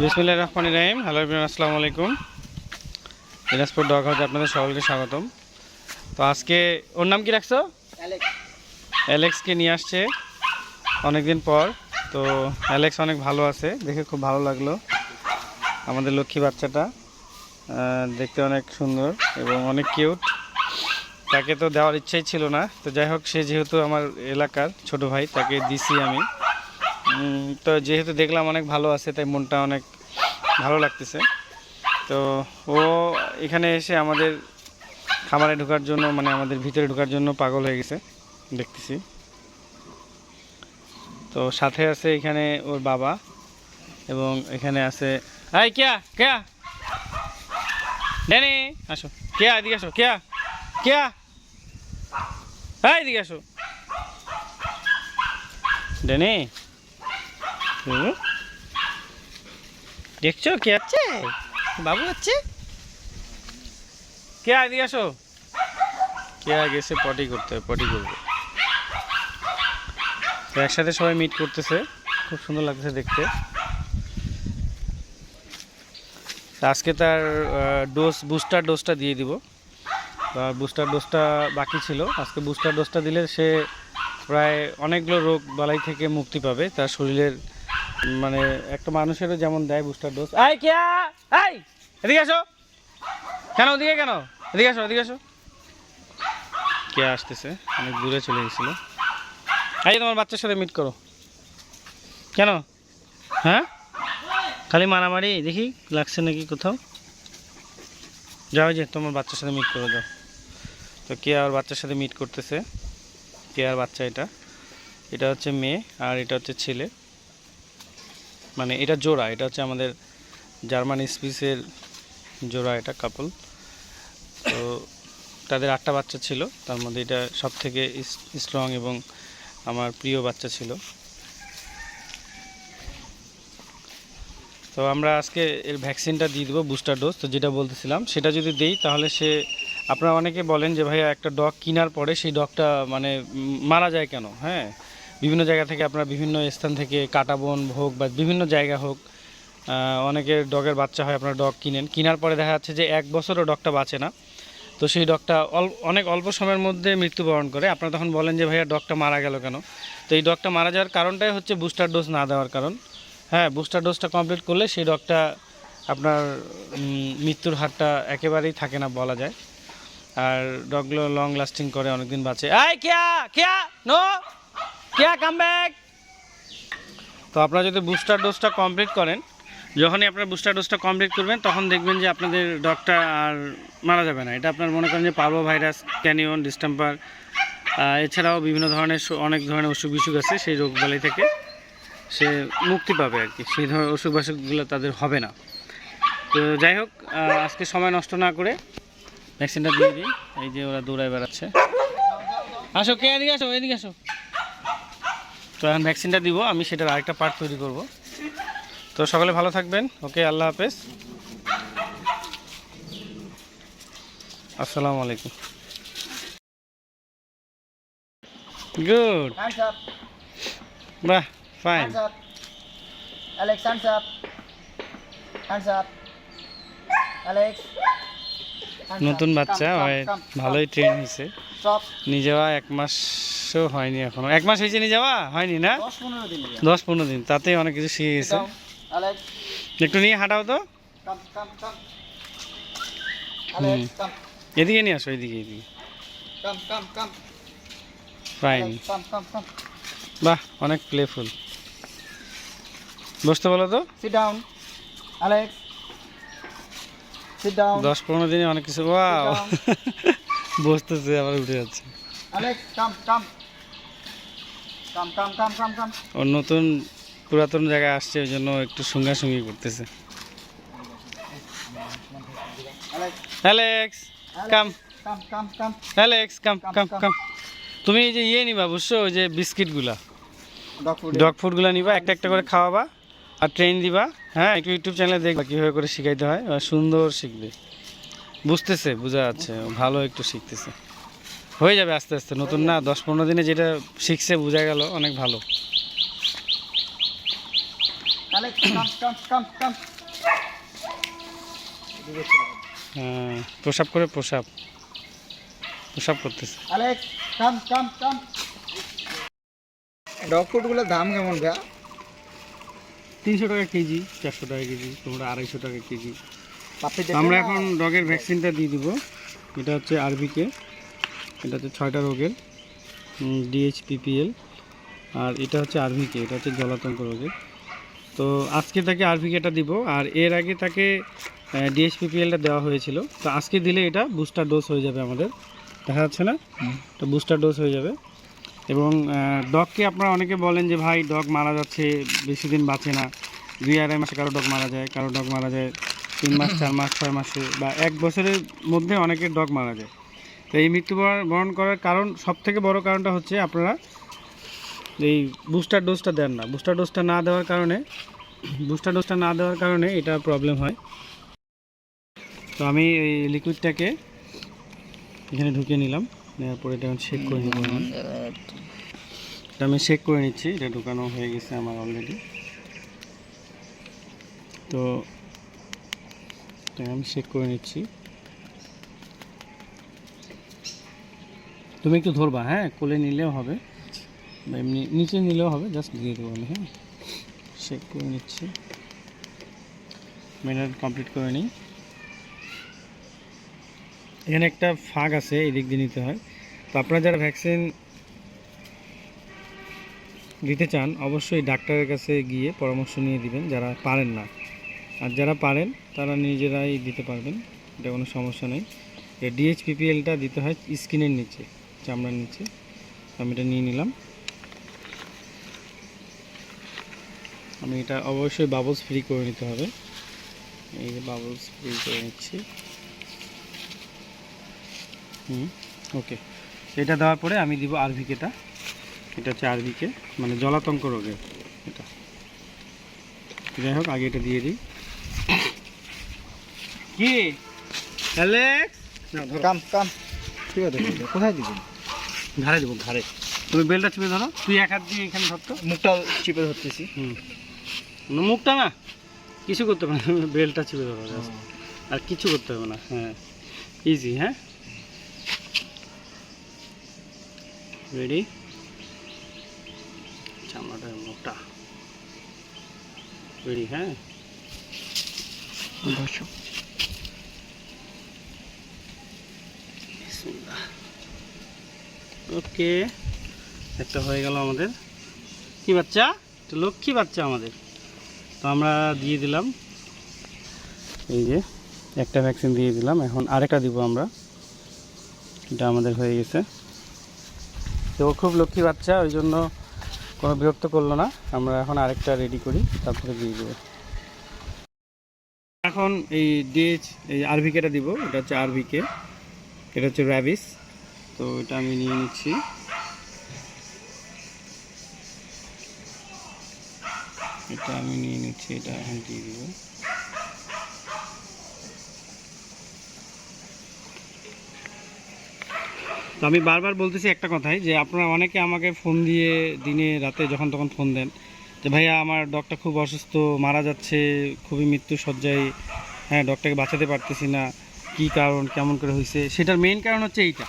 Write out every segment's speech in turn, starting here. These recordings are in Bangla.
বিসমুল্লাহ রহমান রাহিম। হ্যালো এভরিওয়ান আসসালামু আলাইকুম। দিনাজপুর ডগ হাউসে আপনাদের সকলকে স্বাগতম। তো আজকে ওর নাম কি রাখছো? অ্যালেক্সকে নিয়ে আসছে অনেকদিন পর। তো অ্যালেক্স অনেক ভালো আছে দেখে খুব ভালো লাগল। আমাদের লক্ষ্মী বাচ্চাটা দেখতে অনেক সুন্দর এবং অনেক কিউট। তাকে তো দেওয়ার ইচ্ছাই ছিল না। তো যাই হোক সে যেহেতু আমার এলাকার ছোট ভাই তাকে দিছি আমি। তো যেহেতু দেখলাম অনেক ভালো আছে, তাই মনটা অনেক ভালো লাগতেছে। তো ও এখানে এসে আমাদের খামারে ঢোকার জন্য মানে আমাদের ভিতরে ঢোকার জন্য পাগল হয়ে গেছে, দেখতেছি। তো সাথে আছে এখানে ওর বাবা এবং এখানে আছে আই কেয়া কেয়া? ড্যানি আসো। কেয়া, এদিকে আসো, কেয়া কেয়া? হ্যাঁ এদিকে আসো। ড্যানি হুম? দেখছ কে আছে? বাবু আছে? কে এদিকে আসো। কে গেছে পটি করতে পটি করবে? তো একসাথে সবাই মিট করতেছে। খুব সুন্দর লাগতেছে দেখতে। আজকে তার ডোজ বুস্টার ডোজটা দিয়ে দিব। বুস্টার ডোজটা বাকি ছিল। আজকে বুস্টার ডোজটা দিলে সে প্রায় অনেকগুলো রোগ বালাই থেকে মুক্তি পাবে। তার শরীরের মানে একটা মানুষেরও যেমন দেয় বুস্টার ডোজ আই কিয়া আই এদিকে আসো। কেন, ওদিকে কেন? এদিকে আসো এদিকে আসো। কে আসতেছে? অনেক দূরে চলে গেছিল। এই, তোমার বাচ্চার সাথে মিট করো। কেন? হ্যাঁ? খালি মারামারি? দেখি, লাগছে নাকি কোথাও? যাও যে, তোমার বাচ্চার সাথে মিট করে যাও তো কে আর বাচ্চার সাথে মিট করতেছে? কে আর বাচ্চা এটা? এটা হচ্ছে মেয়ে আর এটা হচ্ছে ছেলে। মানে এটা জোড়া, এটা হচ্ছে আমাদের জার্মান স্পিসের জোড়া এটা কাপল তো তাদের আটটা বাচ্চা ছিল, তার মধ্যে এটা সব থেকে স্ট্রং এবং আমার প্রিয় বাচ্চা ছিল। তো আমরা আজকে এর ভ্যাকসিনটা দিয়ে দেবো বুস্টার ডোজ তো যেটা বলতেছিলাম, সেটা যদি দেই তাহলে সে, আপনারা অনেকে বলেন যে ভাইয়া একটা ডগ কেনার পরে সেই ডগটা মানে মারা যায় কেন? হ্যাঁ? বিভিন্ন জায়গা থেকে আপনারা বিভিন্ন স্থান থেকে কাটাবন হোক বা বিভিন্ন জায়গা হোক অনেকের ডগের বাচ্চা হয়, আপনারা ডগ কিনেন। কেনার পরে দেখা যাচ্ছে যে এক বছরও ডগটা বাঁচে না। তো সেই ডগটা অনেক অল্প সময়ের মধ্যে মৃত্যুবরণ করে। আপনারা তখন বলেন যে, ভাইয়া, ডগটা মারা গেল কেন? তো এই ডগটা মারা যাওয়ার কারণটাই হচ্ছে বুস্টার ডোজ না দেওয়ার কারণ। হ্যাঁ বুস্টার ডোজটা কমপ্লিট করলে সেই ডগটা আপনার মৃত্যুর হারটা একেবারেই থাকে না বলা যায়। আর ডগগুলো লং লাস্টিং করে অনেকদিন বাঁচে। আয় কেয়া কেয়া, নো! কেয়া কাম ব্যাক তো আপনারা যদি বুস্টার ডোজটা কমপ্লিট করেন, যখনই আপনার বুস্টার ডোজটা কমপ্লিট করবেন, তখন দেখবেন যে আপনাদের ডগটা আর মারা যাবে না। এটা আপনার মনে করেন যে পার্বো ভাইরাস, ক্যানিয়ন, ডিস্টেম্পার এছাড়াও বিভিন্ন ধরনের অনেক ধরনের অসুখ বিসুখ আছে, সেই রোগবালাই থেকে সে মুক্তি পাবে আর কি। সেই ধরনের অসুখ বাসুখগুলো তাদের হবে না। তো যাই হোক আজকে সময় নষ্ট না করে ভ্যাকসিনটা দিয়ে দিই। এই যে ওরা দৌড়ায় বেড়াচ্ছে। আসো, কে এদিকে আসো এদিকে আসো। তো এখন ভ্যাকসিনটা দিব আমি সেটার আরেকটা পার্ট তৈরি করব তো সকলে ভালো থাকবেন ওকে আল্লাহ হাফেজ আসসালামু আলাইকুম গুড বাহ fine Hands. Alex, hands up. Hands up. Alex. নতুন বাচ্চা ভালোই ট্রেন হয়েছে. নিয়ে যাওয়া এক মাসও হয়নি এখনও। এক মাস হয়েছে নিয়ে যাওয়া? হয়নি না? দশ পনেরো দিন তাতেই অনেক কিছু শিখে গেছে। একটু নিয়ে হাঁটাও তো. এদিকে নিয়ে আসো এদিকে এদিকে. ফাইন. বাহ অনেক প্লেফুল বসতে বলো তো. দশ পনেরো দিনে অনেক কিছু ওয়াও. বসতেছে আবার উঠে যাচ্ছে। নতুন পুরাতন জায়গায় আসছে ওই জন্য একটু সঙ্গাসঙ্গি করতেছে। অ্যালেক্স কাম. অ্যালেক্স কাম কাম কাম তুমি এই যে ইয়ে নিবা বুঝছ? ওই যে বিস্কিটগুলা. ডগ ফুডগুলো নিবা একটা একটা করে খাওয়াবা আর ট্রেন দিবা। হ্যাঁ একটু ইউটিউব চ্যানেলে দেখবা কীভাবে করে শিখাইতে হয় সুন্দর শিখবে। বুঝতেছে বোঝা যাচ্ছে ভালো একটু শিখতেছে হয়ে যাবে আস্তে আস্তে নতুন না দশ পনেরো দিনে যেটা শিখছে বোঝা গেল অনেক ভালো. হ্যাঁ, প্রসাব করে প্রসাব প্রসাব করতেছে. ডগ দাম কেমন তিনশো টাকা কেজি চারশো টাকা কেজি তোমরা আড়াইশো টাকা কেজি আমরা এখন ডগের ভ্যাকসিনটা দিয়ে দিব। এটা হচ্ছে আরবিকে এটা হচ্ছে ছয়টা রোগের ডিএইচপিপিএল আর এটা হচ্ছে আরভিকে এটা হচ্ছে জলাতঙ্ক রোগের। তো আজকে তাকে আরভিকেটা দিব আর এর আগে তাকে ডিএইচপিপিএলটা দেওয়া হয়েছিল। তো আজকে দিলে এটা বুস্টার ডোজ হয়ে যাবে আমাদের। দেখা যাচ্ছে না? তো বুস্টার ডোজ হয়ে যাবে। এবং ডগকে আপনারা অনেকে বলেন যে ভাই ডগ মারা যাচ্ছে বেশি দিন বাঁচে না। দুই আড়াই মাসে কারও ডগ মারা যায় কারও ডগ মারা যায় তিন মাস, চার মাস, ছয় মাসে বা এক বছরের মধ্যে অনেকের ডগ মারা যায়। তো এই মৃত্যুবরণ বরণ করার কারণ সব থেকে বড় কারণটা হচ্ছে আপনারা এই বুস্টার ডোজটা দেন না। বুস্টার ডোজটা না দেওয়ার কারণে, বুস্টার ডোজটা না দেওয়ার কারণে এটা প্রবলেম হয়। তো আমি এই লিকুইডটাকে এখানে ঢুকিয়ে নিলাম, নেওয়ার পরে এটা শেক করে নিব এটা আমি শেক করে নিচ্ছি, এটা ঢুকানো হয়ে গেছে আমার অলরেডি তো আমি শেক করে নিচ্ছি। তুমি একটু ধরবা হ্যাঁ? কোলে নিলেও হবে। বা এমনি নিচে নিলেও হবে জাস্ট দিয়ে দেবো আমি হ্যাঁ? শেক করে নিচ্ছি। মেনার কমপ্লিট করে নিই। এখানে একটা ফাঁক আছে এই দিক দিয়ে নিতে হয়। তো আপনারা যারা ভ্যাকসিন দিতে চান, অবশ্যই ডাক্তারের কাছে গিয়ে পরামর্শ নিয়ে দিবেন, যারা পারেন না। আর যারা পারেন, তারা নিজেরাই দিতে পারবেন। এটা কোনো সমস্যা নেই। এটা ডিএইচপিপিএলটা দিতে হয় স্কিনের নিচে, চামড়ার নিচে। আমি এটা নিয়ে নিলাম। আমি এটা অবশ্যই বাবলস ফ্রি করে নিতে হবে। এই যে বাবলস ফ্রি করে নিচ্ছি। হুম ওকে এটা দেওয়ার পরে আমি দিব আরভিকেটা। এটা হচ্ছে আরভিকে মানে জলাতঙ্ক রোগের। এটা। যাই হোক, আগে এটা দিয়ে দিই। কি? অ্যালেক্স না ধরো। কাম কাম। ঠিক আছে কোথায় দিবেন ঘাড়ে দেবো ঘাড়ে। তুমি বেলটা চেপে ধরো। তুই এক হাত দিয়ে এখানে ধরতো মুখটা চিপে ধরতেছি। হুম। মুখটা না। কিছু করতে হবে না। বেলটা চেপে ধরো আর কিছু করতে হবে না। হ্যাঁ। ইজি হ্যাঁ? রেডি চামড়াটা মোটা রেডি হ্যাঁ? বসো ওকে, একটা হয়ে গেল আমাদের। কি বাচ্চা? একটা লক্ষ্মী বাচ্চা আমাদের। তো আমরা দিয়ে দিলাম। এই যে, একটা ভ্যাকসিন দিয়ে দিলাম। এখন আরেকটা দিব আমরা। এটা আমাদের হয়ে গেছে। তো খুব লক্ষ্মী বাচ্চা, ওই জন্য কোনো বিরক্ত করল না। আমরা এখন আরেকটা রেডি করি, তারপরে দিয়ে দেবো। এখন এই ডিএইচ এই আরভিকেটা দিব। এটা হচ্ছে আরভিকে এটা হচ্ছে র্যাবিস তো এটা আমি নিয়ে নিচ্ছি। এটা আমি নিয়ে নিচ্ছি, এটা এখন দিয়ে দিব। তো আমি বারবার বলতেছি একটা কথাই, যে আপনারা অনেকে আমাকে ফোন দিয়ে দিনে, রাতে যখন তখন ফোন দেন, যে ভাইয়া আমার ডগটা খুব অসুস্থ, মারা যাচ্ছে, খুবই মৃত্যু সজ্জায় হ্যাঁ ডগটাকে বাঁচাতে পারতেছি না, কী কারণ, কেমন করে হয়েছে সেটার মেইন কারণ হচ্ছে এইটা।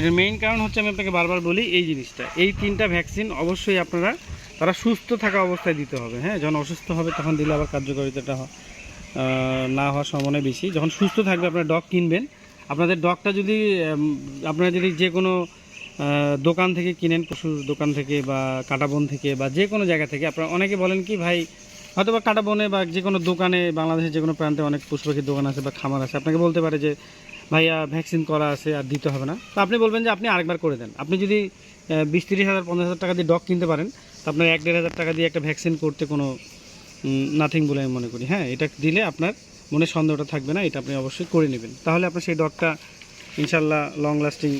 সেটার মেইন কারণ হচ্ছে আমি আপনাকে বারবার বলি এই জিনিসটা। এই তিনটা ভ্যাকসিন অবশ্যই আপনারা, তারা সুস্থ থাকা অবস্থায় দিতে হবে হ্যাঁ? যখন অসুস্থ হবে তখন দিলে আবার কার্যকারিতাটা না হওয়ার সম্ভাবনা বেশি। যখন সুস্থ থাকবে আপনারা ডগ কিনবেন। আপনাদের ডগটা যদি আপনারা যদি যে কোনো দোকান থেকে কিনেন, পশুর দোকান থেকে বা কাটাবন থেকে বা যে কোনো জায়গা থেকে, আপনারা অনেকে বলেন কি, ভাই হয়তো বা কাটাবনে বা যে কোনো দোকানে, বাংলাদেশের যে কোনো প্রান্তে অনেক পশু পাখির দোকান আছে বা খামার আছে। আপনাকে বলতে পারে যে ভাইয়া ভ্যাকসিন করা আছে আর দিতে হবে না। তো আপনি বলবেন যে আপনি আরেকবার করে দেন। আপনি যদি বিশ তিরিশ হাজার, পঞ্চাশ হাজার টাকা দিয়ে ডগ কিনতে পারেন, তো আপনার এক দেড় হাজার টাকা দিয়ে একটা ভ্যাকসিন করতে কোনো নাথিং বলে আমি মনে করি। হ্যাঁ এটা দিলে আপনার মনে সন্দেহটা থাকবে না, এটা আপনি অবশ্যই করে নেবেন। তাহলে আপনার সেই ডগটা ইনশাল্লাহ লং লাস্টিং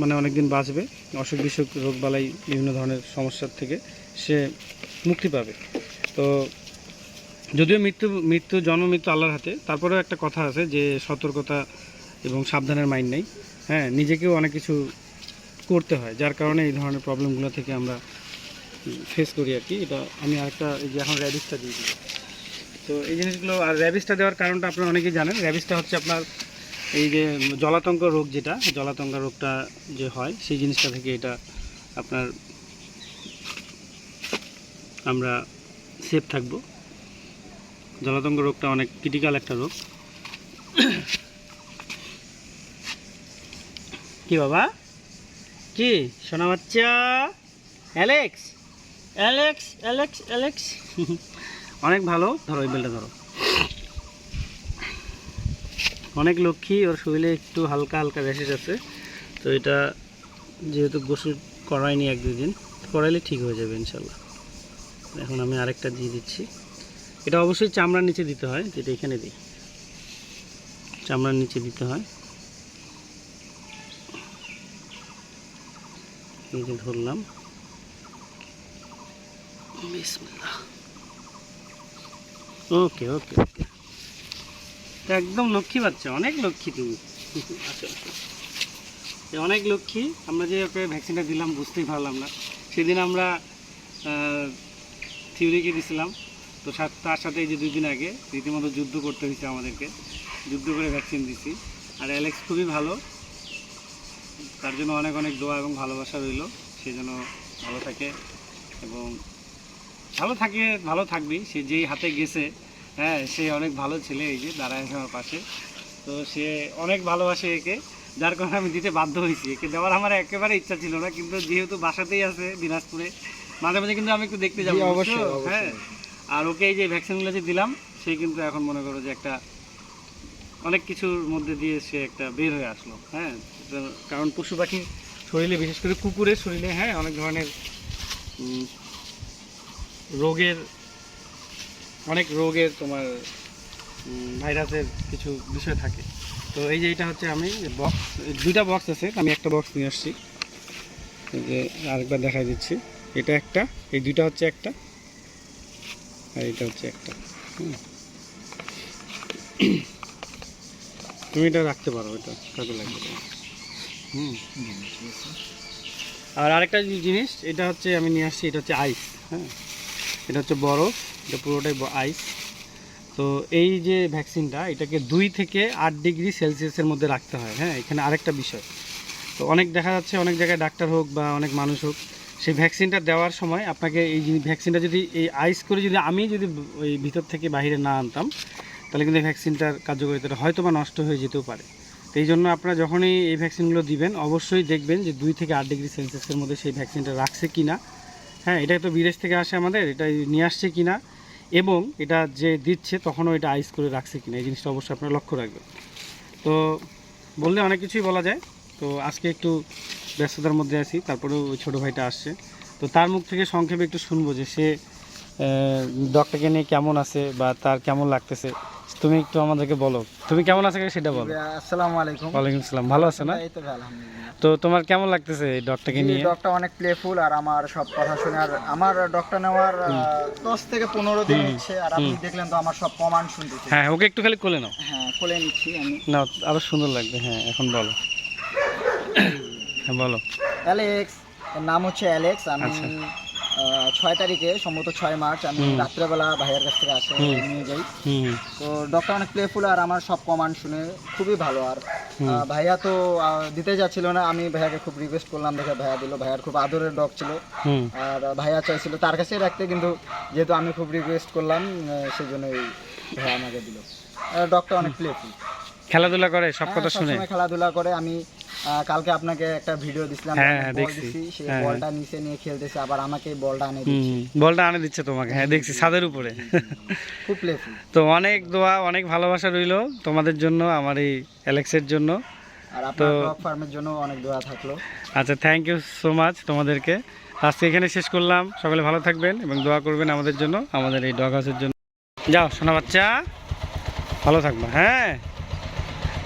মানে অনেক দিন বাঁচবে। অসুখ বিসুখ রোগবালাই বিভিন্ন ধরনের সমস্যার থেকে সে মুক্তি পাবে। তো যদিও মৃত্যু মৃত্যু, জন্ম, মৃত্যু আল্লাহর হাতে, তারপরেও একটা কথা আছে যে সতর্কতা এবং সাবধানের মাইন্ড নেই। হ্যাঁ নিজেকেও অনেক কিছু করতে হয়, যার কারণে এই ধরনের প্রবলেমগুলো থেকে আমরা ফেস করি আর কি। এটা আমি আরেকটা এই যে এখন র্যাবিসটা দিয়ে দিই তো এই জিনিসগুলো, আর র্যাবিসটা দেওয়ার কারণটা আপনারা অনেকেই জানেন। র্যাবিসটা হচ্ছে আপনার এই যে জলাতঙ্ক রোগ যেটা জলাতঙ্ক রোগটা যে হয়, সেই জিনিসটা থেকে এটা আপনার আমরা সেফ থাকব। জলাতঙ্ক রোগটা অনেক ক্রিটিক্যাল একটা রোগ। কি বাবা? কি, সোনা বাচ্চা? অ্যালেক্স? Alex Alex Alex. অনেক ভালো। ধরো, এই বেলটা ধরো। অনেক লক্ষ্মী, ওর শরীরে একটু হালকা হালকা র্যাশেস আছে। তো এটা যেহেতু গোসল করায়নি এক দুই দিন, করাইলে ঠিক হয়ে যাবে ইনশাল্লাহ এখন আমি আরেকটা দিয়ে দিচ্ছি। এটা অবশ্যই চামড়ার নিচে দিতে হয়, যেটা এখানে দিই। চামড়ার নিচে দিতে হয়। এই ধরলাম। ওকে ওকে ওকে। তা একদম লক্ষ্মী বাচ্চা অনেক লক্ষ্মী তুমি। আচ্ছা আচ্ছা। অনেক লক্ষ্মী আমরা যে ওকে ভ্যাকসিনটা দিলাম বুঝতেই পারলাম না। সেদিন আমরা থিওরিকে দিছিলাম। তো তার সাথে এই যে দুই দিন আগে রীতিমতো যুদ্ধ করতে হয়েছে আমাদেরকে। যুদ্ধ করে ভ্যাকসিন দিছি। আর অ্যালেক্স খুবই ভালো। তার জন্য অনেক অনেক দোয়া এবং ভালোবাসা রইল। সে যেন ভালো থাকে এবং ভালো থাকে ভালো থাকবি। সে যেই হাতে গেছে হ্যাঁ সে অনেক ভালো ছেলে এই যে দাঁড়ায় আছে আমার পাশে। তো সে অনেক ভালোবাসে একে যার কারণে আমি দিতে বাধ্য হয়েছি। একে দেওয়ার আমার একেবারে ইচ্ছা ছিল না কিন্তু যেহেতু বাসাতেই আছে দিনাজপুরে মাঝে মাঝে কিন্তু আমি একটু দেখতে যাব? অবশ্যই, অবশ্যই। হ্যাঁ। আর ওকে এই যে ভ্যাকসিনগুলো যে দিলাম সে কিন্তু এখন মনে করো যে একটা অনেক কিছুর মধ্যে দিয়ে সে একটা বের হয়ে আসলো হ্যাঁ। কারণ পশু পাখির শরীরে, বিশেষ করে কুকুরের শরীরে হ্যাঁ অনেক ধরনের রোগের, অনেক রোগের তোমার ভাইরাসের কিছু বিষয় থাকে তো এই যে এটা হচ্ছে আমি বক্স দুইটা বক্স আছে, আমি একটা বক্স নিয়ে আসছি যে আরেকবার দেখাই দিচ্ছি এটা একটা, এই দুইটা হচ্ছে একটা, আর এটা হচ্ছে একটা। তুমি এটা রাখতে পারো, এটা কাজে লাগবে। হুম। আর আরেকটা জিনিস, এটা হচ্ছে আমি নিয়ে আসছি, এটা হচ্ছে আইস হ্যাঁ। এটা হচ্ছে বরফ, এটা পুরোটাই আইস তো এই যে ভ্যাকসিনটা এটাকে দুই থেকে আট ডিগ্রি সেলসিয়াসের মধ্যে রাখতে হয় হ্যাঁ এখানে আরেকটা বিষয়। তো অনেক দেখা যাচ্ছে, অনেক জায়গায় ডাক্তার হোক বা অনেক মানুষ হোক, সেই ভ্যাকসিনটা দেওয়ার সময় আপনাকে এই ভ্যাকসিনটা যদি, এই আইস করে যদি আমি যদি ওই ভিতর থেকে বাইরে না আনতাম, তাহলে কিন্তু ভ্যাকসিনটার কার্যকারিতাটা হয়তো বা নষ্ট হয়ে যেতেও পারে। তো এই জন্য আপনারা যখনই এই ভ্যাকসিনগুলো দিবেন, অবশ্যই দেখবেন যে দুই থেকে আট ডিগ্রি সেলসিয়াসের মধ্যে সেই ভ্যাকসিনটা রাখছে কি না হ্যাঁ এটা তো বিদেশ থেকে আসে আমাদের, এটা নিয়ে আসছে কি না এবং এটা যে দিচ্ছে তখনও এটা আইস করে রাখছে কি না এই জিনিসটা অবশ্যই আপনারা লক্ষ্য রাখবেন। তো বললে অনেক কিছুই বলা যায়। তো আজকে একটু ব্যস্ততার মধ্যে আছি, তারপরেও ওই ছোটো ভাইটা আসছে। তো তার মুখ থেকে সংক্ষেপে একটু শুনব যে সে ডক্টরকে নিয়ে কেমন আছে বা তার কেমন লাগতেছে। তুমি একটু আমাদেরকে বলো। তুমি কেমন আছো সেটা বলো। আসসালামু আলাইকুম। ওয়ালাইকুম আসসালাম। ভালো আছো না? এই তো আলহামদুলিল্লাহ। তো তোমার কেমন লাগতেছে এই ডগটাকে নিয়ে? ডগটা অনেক প্লেফুল আর আমার সব কথা শুনে আর আমার ডগটা নেওয়ার আহ, দশ থেকে পনেরো দিন হচ্ছে আর আপনি দেখলেন তো আমার সব প্রমাণ শুনতেছি। হ্যাঁ ওকে একটু খালি কোলে নাও। হ্যাঁ কোলে নিচ্ছি আমি। না আরও সুন্দর লাগবে। হ্যাঁ এখন বলো। হ্যাঁ বলো। অ্যালেক্স নাম হচ্ছে অ্যালেক্স আমি আচ্ছা। ছয় তারিখে সম্ভবত ছয় মার্চ আমি। রাত্রেবেলা ভাইয়ের কাছ থেকে আসে নিয়ে যাই। তো ডক্টর অনেক প্লেফুল আর আমার সব কমান্ড শুনে খুবই ভালো। আর ভাইয়া তো দিতে যাচ্ছিল না আমি ভাইয়াকে খুব রিকোয়েস্ট করলাম দেখে ভাইয়া দিল। ভাইয়ার খুব আদরের ডগ ছিল। আর ভাইয়া চাইছিল তার কাছে রাখতে কিন্তু যেহেতু আমি খুব রিকোয়েস্ট করলাম সেই জন্যই ভাইয়া আমাকে দিল। ডগটা অনেক প্লেফুল খেলাধুলা করে সব কথা শুনে? খেলাধুলা করে আমি কালকে আপনাকে একটা ভিডিও দিছিলাম হ্যাঁ, হ্যাঁ, দেখছি। সেই হ্যাঁ, বলটা নিচে নিয়ে খেলতেছে আবার আমাকে বলটা এনে দিচ্ছে। বলটা আনে দিচ্ছে তোমাকে। হ্যাঁ দেখছি ছাদের উপরে। খুব প্লেফুল তো অনেক দোয়া অনেক ভালোবাসা রইল তোমাদের জন্য আমার এই অ্যালেক্সের জন্য। আর আপনার ডগ ফার্মের জন্য অনেক দোয়া থাকল। আচ্ছা থ্যাংক ইউ সো মাচ তোমাদেরকে। আজকে এখানে শেষ করলাম। সকলে ভালো থাকবেন এবং দোয়া করবেন আমাদের জন্য আমাদের এই ডগ হাউসের জন্য। যাও সোনা বাচ্চা। ভালো থাকব হ্যাঁ।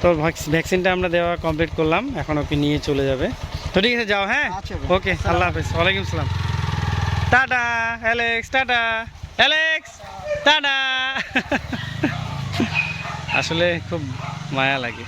তো ভ্যাকস- ভ্যাকসিনটা আমরা দেওয়া কমপ্লিট করলাম এখন ওকে নিয়ে চলে যাবে। তো ঠিক আছে যাও হ্যাঁ? আচ্ছা ওকে আল্লাহ হাফেজ। ওয়ালাইকুম সালাম। Tata Alex tata. Alex tata. আসলে খুব মায়া লাগে।